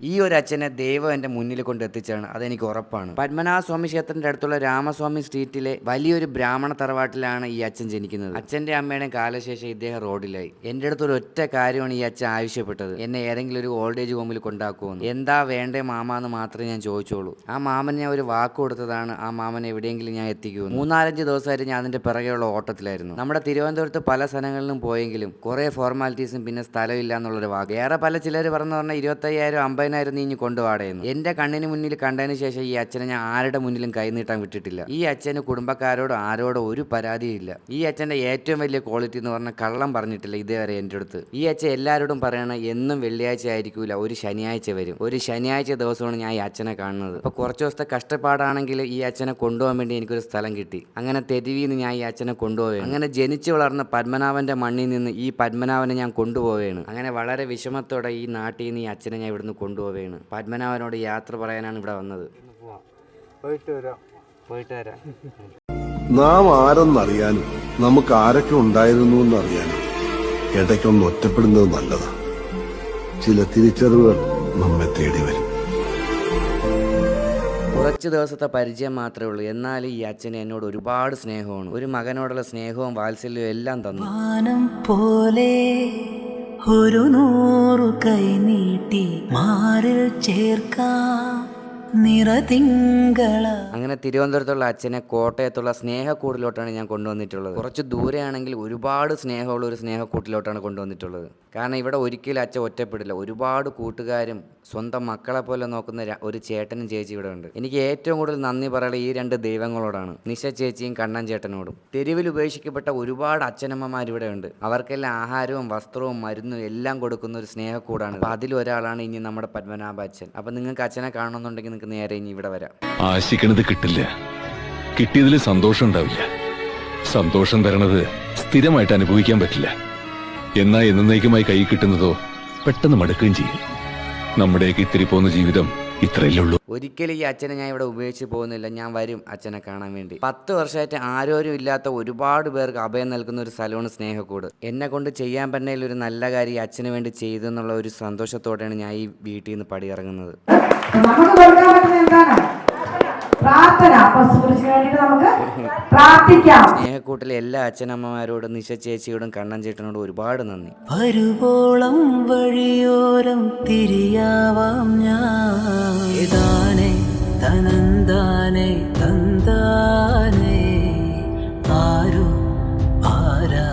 ഈ ഒരു അച്ഛനെ ദൈവം എന്റെ മുന്നിൽ കൊണ്ട് എത്തിച്ചാണ് അതെനിക്ക് ഉറപ്പാണ്. പത്മനാഭ സ്വാമി ക്ഷേത്രത്തിന്റെ അടുത്തുള്ള രാമസ്വാമി സ്ട്രീറ്റിലെ വലിയൊരു ബ്രാഹ്മണ തറവാട്ടിലാണ് ഈ അച്ഛൻ ജനിക്കുന്നത്. അച്ഛന്റെ അമ്മയുടെയും കാലശേഷം ഇദ്ദേഹം റോഡിലായി. എന്റെ അടുത്തൊരു ഒറ്റ കാര്യമാണ് ഈ അച്ഛൻ ആവശ്യപ്പെട്ടത്. എന്നെ ഏതെങ്കിലും ഒരു ഓൾഡ് ഏജ് ഹോമിൽ കൊണ്ടാക്കുമെന്ന് എന്താ വേണ്ടേ മാമ എന്ന് മാത്രമേ ഞാൻ ചോദിച്ചോളൂ. ആ മാമൻ ഞാൻ ഒരു വാക്ക് കൊടുത്തതാണ്. ആ മാമനെ എവിടെയെങ്കിലും ഞാൻ എത്തിക്കുമെന്ന് മൂന്നാലഞ്ച് ദിവസമായിട്ട് ഞാൻ അതിന്റെ പിറകെയുള്ള ഓട്ടത്തിലായിരുന്നു. നമ്മുടെ തിരുവനന്തപുരത്ത് പല സ്ഥലങ്ങളിലും പോയെങ്കിലും കുറെ ഫോർമാലിറ്റീസും പിന്നെ സ്ഥലമില്ല എന്നുള്ളൊരു വാക്ക്. വേറെ പല ചിലർ പറഞ്ഞു പറഞ്ഞാൽ ഇരുപത്തയ്യായിരം അമ്പതിനായിരം നീ ഇനി കൊണ്ടുപാടേന്ന് എന്റെ കണ്ണിന് മുന്നിൽ കണ്ടതിന് ശേഷം ഈ അച്ഛനെ ഞാൻ ആരുടെ മുന്നിലും കൈനീട്ടാൻ വിട്ടിട്ടില്ല. ഈ അച്ഛന് കുടുംബക്കാരോടോ ആരോടോ ഒരു പരാതിയില്ല. ഈ അച്ഛന്റെ ഏറ്റവും വലിയ ക്വാളിറ്റി എന്ന് പറഞ്ഞാൽ കള്ളം പറഞ്ഞിട്ടില്ല ഇതേവരെ എന്റെ അടുത്ത്. ഈ അച്ഛൻ എല്ലാവരോടും പറയണ എന്നും വെള്ളിയാഴ്ച ആയിരിക്കൂല ഒരു ശനിയാഴ്ച വരും. ഒരു ശനിയാഴ്ച ദിവസമാണ് ഞാൻ ഈ അച്ഛനെ കാണുന്നത്. അപ്പൊ കുറച്ച് ദിവസത്തെ കഷ്ടപ്പാടാണെങ്കിൽ ഈ അച്ഛനെ കൊണ്ടുപോകാൻ വേണ്ടി എനിക്കൊരു സ്ഥലം കിട്ടി. അങ്ങനെ തെരുവിന്ന് ഞാൻ ഈ അച്ഛനെ കൊണ്ടുപോവുകയാണ്. അങ്ങനെ ജനിച്ചു വളർന്ന പത്മനാഭന്റെ മണ്ണിൽ നിന്ന് ഈ പത്മനാഭനെ ഞാൻ കൊണ്ടുപോവുകയാണ്. അങ്ങനെ വളരെ വിഷമത്തോടെ ഈ നാട്ടിൽ നിന്ന് ഈ അച്ഛനെ ഞാൻ ഇവിടുന്ന് കൊണ്ടുപോവുകയാണ്. പത്മനാഭനോട് യാത്ര പറയാനാണ് ഇവിടെ വന്നത്. പോയിട്ട് വരാം. പോയിട്ട് വരാം. നാം ആരെന്നറിയാനും നമുക്ക് ആരൊക്കെ ഉണ്ടായിരുന്നു എന്നറിയാനും ഇടയ്ക്കൊന്ന് ഒറ്റപ്പെടുന്നത് നല്ലതാ. ചില തിരിച്ചറിവുകൾ നമ്മെ തേടി വരും. കുറച്ച് ദിവസത്തെ പരിചയം മാത്രമേ ഉള്ളൂ. എന്നാൽ ഈ അച്ഛന് എന്നോട് ഒരുപാട് സ്നേഹമാണ്. ഒരു മകനോടുള്ള സ്നേഹവും വാത്സല്യവും എല്ലാം തന്നു. വാനം പോലെ ഒരു നൂറു കൈ നീട്ടി മാറിൽ ചേർക്കാം. നിറതിങ്കള അങ്ങനെ തിരുവനന്തപുരത്തുള്ള അച്ഛനെ കോട്ടയത്തുള്ള സ്നേഹക്കൂടിലോട്ടാണ് ഞാൻ കൊണ്ടുവന്നിട്ടുള്ളത്. കുറച്ച് ദൂരെയാണെങ്കിൽ ഒരുപാട് സ്നേഹമുള്ള ഒരു സ്നേഹക്കൂട്ടിലോട്ടാണ് കൊണ്ടുവന്നിട്ടുള്ളത്. കാരണം ഇവിടെ ഒരിക്കലും അച്ഛൻ ഒറ്റപ്പെടില്ല. ഒരുപാട് കൂട്ടുകാരും സ്വന്തം മക്കളെ പോലെ നോക്കുന്ന ഒരു ചേട്ടനും ചേച്ചി ഇവിടെ ഉണ്ട്. എനിക്ക് ഏറ്റവും കൂടുതൽ നന്ദി പറയുന്നത് ഈ രണ്ട് ദൈവങ്ങളോടാണ്. നിശ ചേച്ചിയും കണ്ണൻ ചേട്ടനോടും. തെരുവിൽ ഉപേക്ഷിക്കപ്പെട്ട ഒരുപാട് അച്ഛനമ്മമാർ ഇവിടെ ഉണ്ട്. അവർക്കെല്ലാം ആഹാരവും വസ്ത്രവും മരുന്നും എല്ലാം കൊടുക്കുന്ന ഒരു സ്നേഹക്കൂടാണ്. അപ്പൊ അതിലൊരാളാണ് ഇനി നമ്മുടെ പത്മനാഭ അച്ഛൻ. അപ്പൊ നിങ്ങൾക്ക് അച്ഛനെ കാണണമെന്നുണ്ടെങ്കിൽ നിങ്ങൾക്ക് നേരെ ഇനി ഇവിടെ വരാം. ആശിക്കണത് കിട്ടില്ല. കിട്ടിയതിൽ സന്തോഷം ഉണ്ടാവില്ല. സന്തോഷം തരണത് സ്ഥിരമായിട്ട് അനുഭവിക്കാൻ പറ്റില്ല. എന്നാ എന്നേക്കുമായി കൈ കിട്ടുന്നതോ പെട്ടെന്ന് മടുക്കുകയും ചെയ്യും. നമ്മുടെയൊക്കെ ഇത്തിരി പോകുന്ന ജീവിതം ഇത്രയല്ലേ ഉള്ളൂ. ഒരിക്കലും ഈ അച്ഛനെ ഞാൻ ഇവിടെ ഉപേക്ഷിച്ച് പോകുന്നില്ല. ഞാൻ വരും അച്ഛനെ കാണാൻ വേണ്ടി. പത്ത് വർഷമായിട്ട് ആരോരും ഇല്ലാത്ത ഒരുപാട് പേർക്ക് അഭയം നൽകുന്ന ഒരു സ്ഥലമാണ് സ്നേഹക്കൂട്. എന്നെ കൊണ്ട് ചെയ്യാൻ പറ്റുന്നതിൽ ഒരു നല്ല കാര്യം ഈ അച്ഛന് വേണ്ടി ചെയ്തു എന്നുള്ള ഒരു സന്തോഷത്തോടെയാണ് ഞാൻ ഈ വീട്ടിൽ നിന്ന് പടിയിറങ്ങുന്നത്. എന്താണ്? പ്രാർത്ഥന. അപ്പൊ സുഹൃത്തിന് വേണ്ടിയിട്ട് നമുക്ക് പ്രാർത്ഥിക്കാം. സ്നേഹക്കൂട്ടിലെ എല്ലാ അച്ഛനമ്മമാരോടും നിശ ചേച്ചിയോടും കണ്ണൻ ചേട്ടനോടും ഒരുപാട് നന്ദി. വരുവോളം വഴിയോരം തിരിയാവാം ഞാൻ. ഏതാനേ തനന്താനേ തന്താനേ? ആരു ആരാ